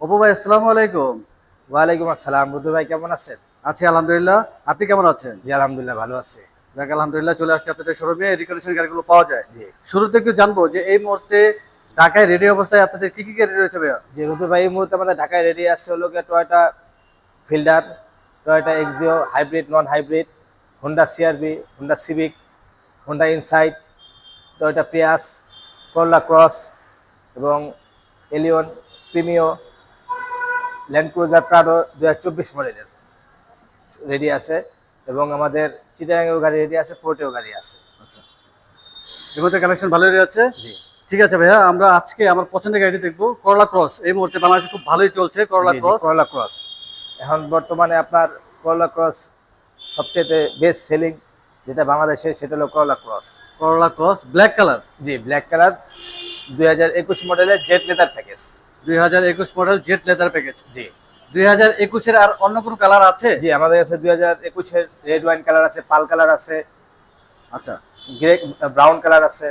অপু ভাই আসসালামু আলাইকুম। ওয়ালাইকুম আসসালাম। বুদ্ধ ভাই কেমন আছেন? আছি আলহামদুলিল্লাহ। আপনি কেমন আছেন? জি আলহামদুলিল্লাহ ভালো আছে। দেখ আলহামদুলিল্লাহ চলে আসছে আপনাদের শোরুমে রিকন্ডিশন গাড়িগুলো পাওয়া যায়। জি। শুরুতে একটু জানব যে এই মুহূর্তে ঢাকায় রেডি অবস্থায় আপনাদের কি কি গাড়ি রয়েছে ভাইয়া? যে বুদ্ধ ভাই এই মুহূর্তে আমাদের ঢাকায় রেডি আছে হলো Toyota Fielder Toyota Axio hybrid non hybrid Honda CRV Honda Civic Honda Insight Toyota Prius Corolla Cross এবং Allion Premio Land Cruiser Prado দু হাজার চব্বিশ মডেলের রেডি আছে এবং আমাদের চিটাগাঙ্গেও গাড়ি রেডি আছে পোর্টেও গাড়ি আছে। আচ্ছা। মুহূর্তে কালেকশন ভালোই রয়েছে? জি। ঠিক আছে ভাইয়া আমরা আজকে আমার পছন্দের গাড়ি দেখব করলা ক্রস এই মুহূর্তে বাংলাদেশে খুব ভালোই চলছে করলা ক্রস করলা ক্রস এখন বর্তমানে আপনার করলা ক্রস সবচেয়ে বেস্ট সেলিং যেটা বাংলাদেশে সেটা হলো Corolla Cross Corolla Cross black colour জি ব্ল্যাক কালার দুই হাজার একুশ মডেলের জেট লেদার প্যাকেজ দুই হাজার একুশ মডেল জেট লেদার প্যাকেজ জি। দুই হাজার একুশের আর অন্য কোনো কালার আছে? জি আমাদের কাছে দুই হাজার একুশের রেড ওয়াইন কালার আছে পাল কালার আছে। আচ্ছা। গ্রে ব্রাউন কালার আছে।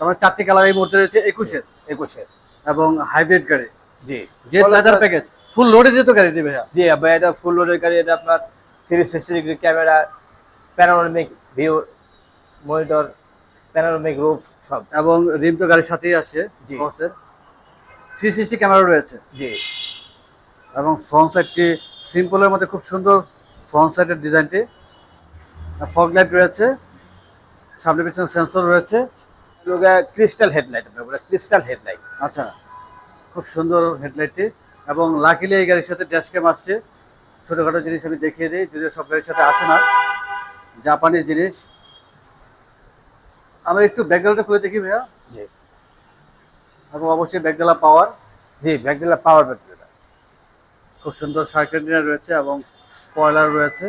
তোমার চারটি কালার এই মুহূর্তে রয়েছে একুশের। একুশের। এবং হাইব্রিড গাড়ি। জি। Z leather package full loaded তো গাড়ি দিবে জি আবার এটা ফুল লোডের গাড়ি এটা আপনার three sixty degree camera panoramic view monitor panoramic roof সব। এবং রিম তো গাড়ির সাথেই আসে জি। থ্রি সিক্সটি ক্যামেরা রয়েছে। জি। এবং ফ্রন্ট সাইডটি সিম্পলের মধ্যে খুব সুন্দর ফ্রন্ট সাইডের ডিজাইনটি ফগ লাইট রয়েছে সামনে পিছনে সেন্সর রয়েছে ক্রিস্টাল হেডলাইট ক্রিস্টাল হেডলাইট আচ্ছা খুব সুন্দর হেডলাইটটি এবং লাকিলি এই গাড়ির সাথে ড্যাশ ক্যাম আসছে। ছোটোখাটো জিনিস আমি দেখিয়ে দিই যদিও সব গাড়ির সাথে আসে না। জাপানি জিনিস। আমরা একটু ব্যাকগ্রাউন্ডটা খুলে দেখি ভাইয়া। জি। এবং অবশ্যই ব্যাকডালা পাওয়ার। জি ব্যাকডেলা পাওয়ার ব্যাটারি খুব সুন্দর সার্কিট রয়েছে এবং স্পয়লার রয়েছে।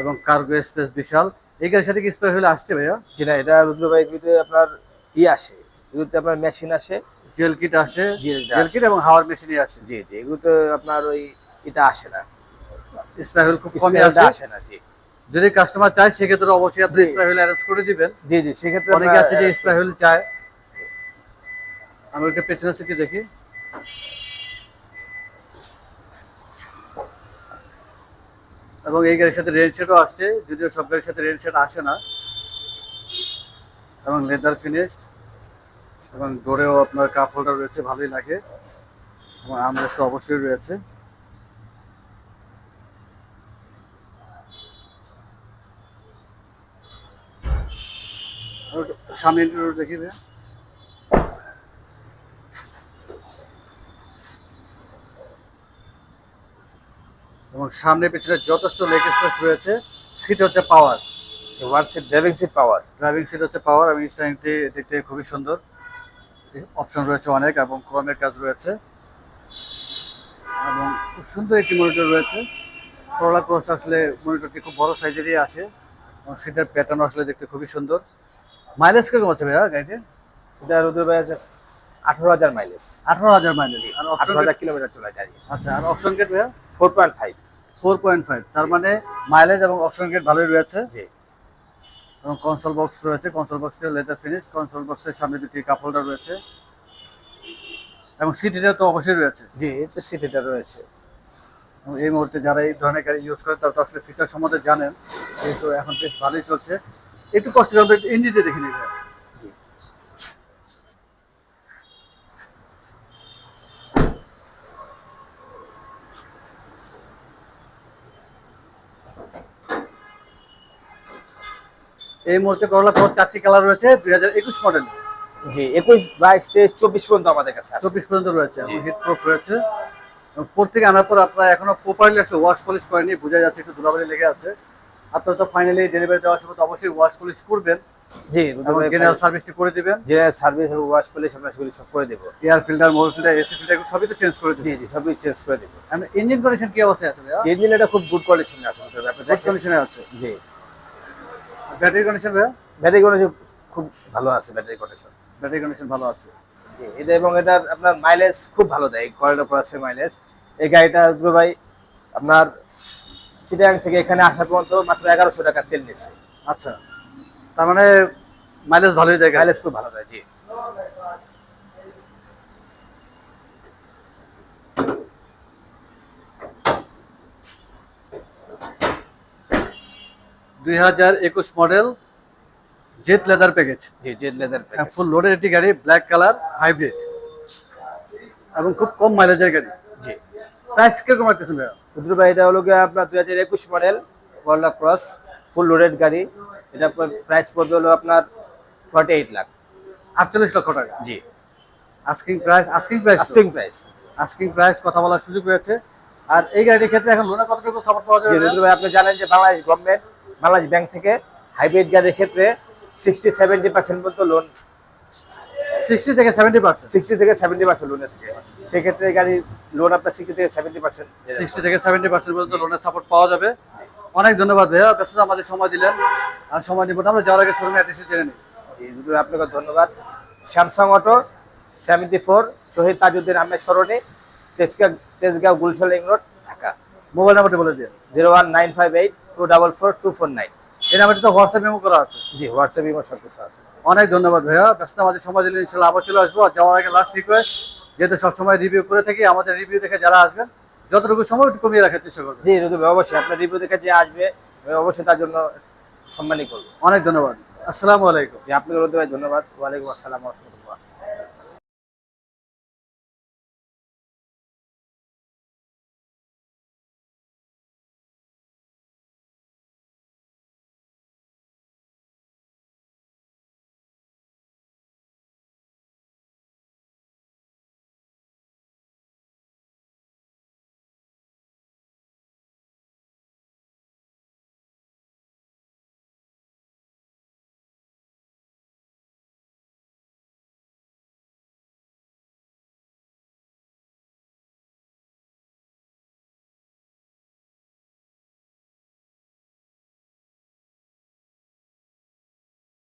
এবং কার্গো স্পেস বিশাল। এই গাড়ির সাথে কি স্পেস হলে আসছে ভাইয়া? জি না এটা রুদ্র ভাই আপনার ই আসে। এগুলোতে আপনার মেশিন আসে। জেল কিট আসে। জেল কিট এবং হাওয়ার মেশিনই আসে। জি জি এগুলোতে আপনার ওই এটা আসে না। স্পেস হুইল খুব কমই আসে না জি। যদি কাস্টমার চায় সেক্ষেত্রে অবশ্যই আপনি। স্পেস হুইল অ্যারেঞ্জ করে দিবেন। জি জি সেক্ষেত্রে অনেকে আছে যে স্পেস হুইল চায়। আমরা একটা পেছনের সিটি দেখি। এবং এই গাড়ির সাথে রেন সেটও আসছে। যদিও সব গাড়ির সাথে রেন সেট আসে না। এবং লেদার ফিনিশড এবং ডোরেও আপনার কাপ হোল্ডার রয়েছে ভালোই লাগে। এবং আমরেস্ট অবশ্যই রয়েছে। সামনে ইন্টারভিউ দেখি ভাইয়া এবং সামনে পেছনে যথেষ্ট লেগ স্পেস রয়েছে। সিট হচ্ছে power one seat driving seat power driving seat হচ্ছে পাওয়ার এবং স্টারিংটি দেখতে খুবই সুন্দর। অপশন রয়েছে অনেক এবং ক্রমের কাজ রয়েছে। এবং খুব সুন্দর একটি মনিটর রয়েছে। করলা ক্রস আসলে মনিটরটি খুব বড় সাইজেরই আসে। এবং সিটের প্যাটার্ন আসলে দেখতে খুবই সুন্দর। মাইলেজ কীরকম আছে ভাইয়া গাড়িটির এটা রুদ্র ভাই আছে আঠারো হাজার মাইলেজ আঠারো হাজার মাইলেজ আর আঠারো হাজার কিলোমিটার চলে গাড়ি। আচ্ছা আর অপশন গেট ভাইয়া? Four point five four point five তার মানে মাইলেজ এবং অপশন গেট ভালোই রয়েছে। জি। এবং কনসোল বক্স রয়েছে কনসোল বক্সটিও লেদার ফিনিশ কনসোল বক্সের সামনে দুটি কাপ হোল্ডার রয়েছে। এবং সিটিটা তো অবশ্যই রয়েছে। জি এতে সিট এটা রয়েছে। এই মুহূর্তে যারা এই ধরনের গাড়ি ইউজ করে তারা তো আসলে ফিচার সম্বন্ধে জানেন। যেহেতু এখন বেশ ভালোই চলছে। একটু কষ্ট করে আমরা ইঞ্জিনটা দেখে নিই এই মুহূর্তে করলা তোমার চারটি কালার রয়েছে দুই হাজার একুশ মডেল জি একুশ বাইশ তেইশ চব্বিশ পর্যন্ত আমাদের কাছে চব্বিশ পর্যন্ত রয়েছে। হিট প্রুফ রয়েছে। প্রত্যেকে আনার পর আপনারা এখনও প্রপারলি আসলে ওয়াশ পলিশ করেনি বোঝা যাচ্ছে একটু ধুলাবালি লেগে আছে। আপনারা তো ফাইনালি ডেলিভারি দেওয়ার সময় তো অবশ্যই ওয়াশ পলিশ করবেন। জি এবং জেনারেল সার্ভিসটি করে দিবেন। যে সার্ভিস এবং ওয়াশ পলিশ আমরা সেগুলি সব করে দেবো। Air filter mobile filter AC filter সবই তো চেঞ্জ করে জি জি সবই চেঞ্জ করে দেবো। ইঞ্জিন কন্ডিশন কি অবস্থায় আছে ভাইয়া? ইঞ্জিন এটা খুব গুড কন্ডিশন আছে আপনি গুড কন্ডিশনে আছে। জি। ব্যাটারি কন্ডিশন ভাইয়া? ব্যাটারি কন্ডিশন খুব ভালো আছে ব্যাটারি কন্ডিশন ব্যাটারি কন্ডিশন ভালো আছে। জি এটা এবং এটার আপনার মাইলেজ খুব ভালো দেয় করিডোর প্লাসের মাইলেজ এই গাড়িটা ভাই আপনার চিটাগাং থেকে এখানে আসা পর্যন্ত মাত্র এগারোশো টাকা তেল নিচ্ছে। আচ্ছা। তার মানে মাইলেজ ভালোই দেয়। মাইলেজ খুব ভালো দেয় জি। দুই হাজার একুশ মডেল জেট লেদার প্যাকেজ জি জেড লেদার ফুল লোডের একটি গাড়ি ব্ল্যাক কালার হাইব্রিড এবং খুব কম মাইলেজের গাড়ি। জি। প্রাইস কীরকম রাখতেছেন ভাইয়া? রুদ্র ভাই এটা হলো গিয়ে আপনার দুই হাজার একুশ মডেল করলা ক্রস ফুল লোডেড গাড়ি। এটা প্রাইস পড়বে হলো আপনার ফর্টি এইট লাখ আটচল্লিশ লক্ষ টাকা। জি। Asking price asking price asking price asking price কথা বলার সুযোগ রয়েছে। আর এই গাড়ির ক্ষেত্রে এখন লোনে কতটুকু সাপোর্ট পাওয়া যাবে রুদ্র ভাই? আপনি জানেন যে বাংলাদেশ গভর্নমেন্ট বাংলাদেশ ব্যাংক থেকে হাইব্রিড গাড়ির ক্ষেত্রে সিক্সটি সেভেন্টি পার্সেন্ট পর্যন্ত লোন সিক্সটি থেকে সেভেন্টি পার্সেন্ট সিক্সটি থেকে সেভেন্টি পার্সেন্ট লোনে থেকে। সেক্ষেত্রে গাড়ির লোন আপনার সিক্সটি থেকে সেভেন্টি পার্সেন্ট সিক্সটি থেকে সেভেন্টি পার্সেন্ট পর্যন্ত লোনের সাপোর্ট পাওয়া যাবে। অনেক ধন্যবাদ ভাইয়া ব্যস্ততা আমাদের সময় দিলেন। আর সময় নিব আমরা যাওয়ার আগে শোরুমে অ্যাড্রেসে জেনে নিই জি ভাই, আপনাকে ধন্যবাদ। Samsung auto seventy four Shaheed Tajuddin Ahmed Sarani Tejgaon Tejgaon Gulshan link road Dhaka. Mobile নাম্বারটা বলে দিয়ে zero one nine five eight two double four two four nine এই নাম্বারটি তো হোয়াটসঅ্যাপ মেমো করা আছে। জি হোয়াটসঅ্যাপ মেমো সব কিছু আছে। অনেক ধন্যবাদ ভাইয়া। ব্যস্ত আমাদের সময় দিলে ইনশাল্লাহ আবার চলে আসব। যাওয়ার আগে লাস্ট রিকোয়েস্ট যেহেতু সবসময় রিভিউ করে থাকি আমাদের রিভিউ দেখে যারা আসবেন যতটুকু সময় একটু কমিয়ে রাখার চেষ্টা করবেন। জি অবশ্যই আপনার রিভিউ দেখে যে আসবে অবশ্যই তার জন্য সম্মানই করব। অনেক ধন্যবাদ। আসসালামু আলাইকুম। আপনাকে ভাই ধন্যবাদ। ওয়ালাইকুম আসসালাম